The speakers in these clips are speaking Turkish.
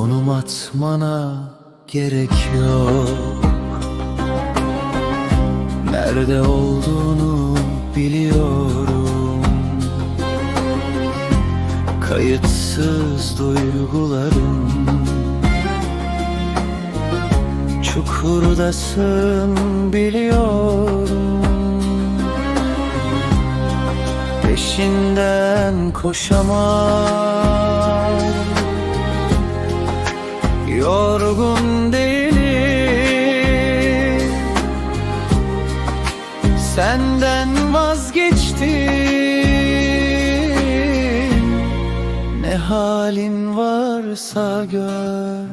Anlatmana gerek yok. Nerede olduğunu biliyorum. Kayıtsız duygularım. Çukurdasın biliyorum. Peşinden koşamam Yorgun değilim. Senden vazgeçtim. Ne halin varsa gör.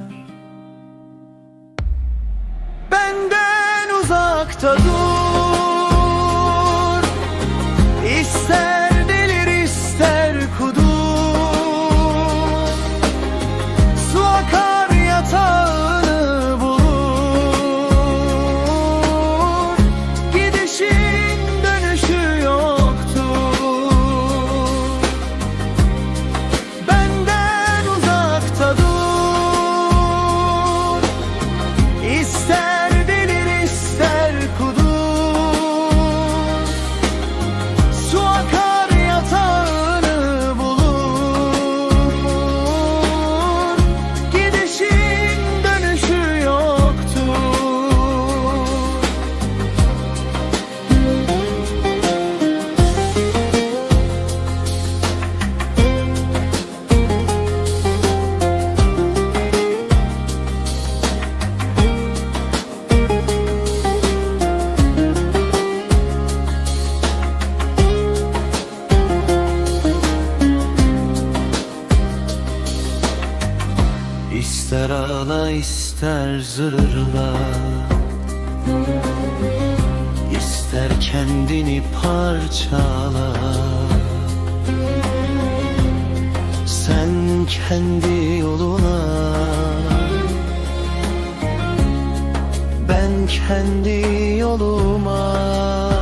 Benden uzakta dur İster ağla ister zırla İster kendini parçala. Sen kendi yoluna. Ben kendi yoluma